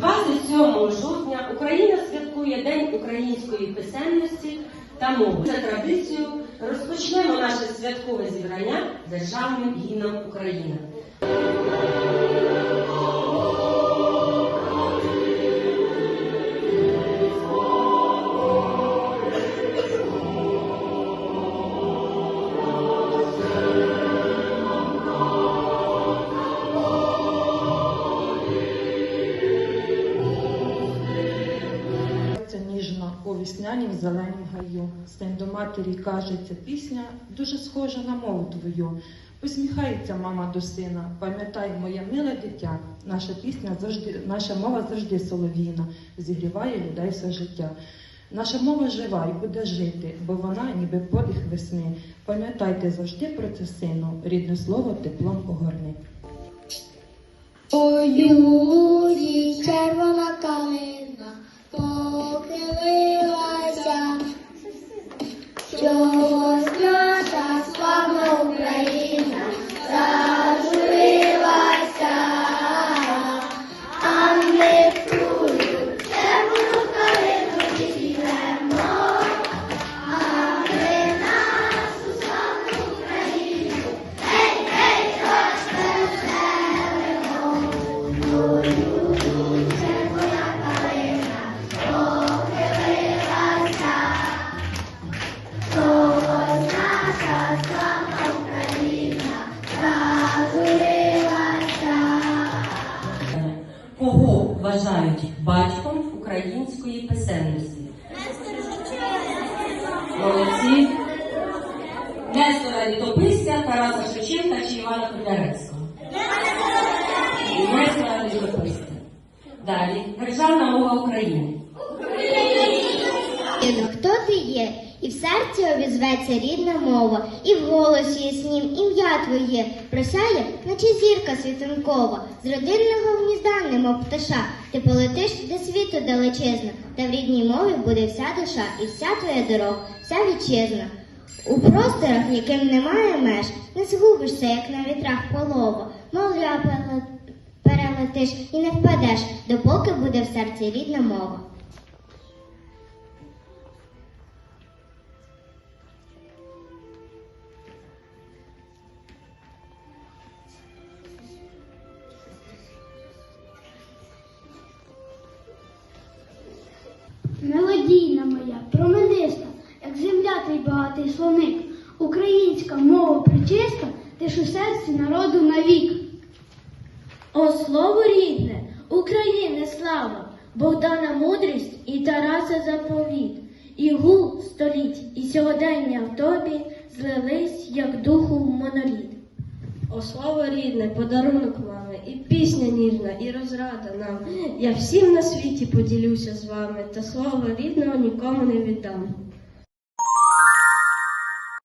27 жовтня Україна святкує День української писемності та мови. За традицією розпочнемо наше святкове зібрання державним гімном України. У віснянім зеленім гаю. Син до матері каже, ця пісня дуже схожа на мову твою. Посміхається мама до сина. Пам'ятай, моє миле дитя. Наша пісня завжди, наша мова завжди солов'їна, зігріває людей все життя. Наша мова жива і буде жити, бо вона ніби подих весни. Пам'ятайте завжди про це, сину, рідне слово теплом огорни. Ой, лузі червона калина чого наша славна Україна зажурилася, а ми тую червону калину візьмемо, а ми нашу славну Україну, гей, гей. Вважають батьком української писемності? Молодці. Нестора Літописця, Тараса Шевченка чи Івана Котляревського? Нестора Літописця. Далі. Державна мова України. Хто ти є? І в серці обізветься рідна мова, і в голосі яснім ім'я твоє просяє, наче зірка світанкова, з родинного гнізда, немов пташа, ти полетиш до світу далечезно, та в рідній мові буде вся душа, і вся твоя дорога, вся вітчизна. У просторах, яким немає меж, не згубишся, як на вітрах полова, мовля пере- перелетиш і не впадеш, допоки буде в серці рідна мова. Мелодійна моя, промениста, як земля та й багатий слоник. Українська мова причиста, ти ж у серці народу навік. О, слово рідне, України слава, Богдана мудрість і Тараса заповіт, і гул століть, і сьогодення в тобі злились, як духу в моноліт. О, слово рідне, подарунок мами, і пісня ніжна, і розрада нам. Я всім на світі поділюся з вами, та слово рідного нікому не віддам.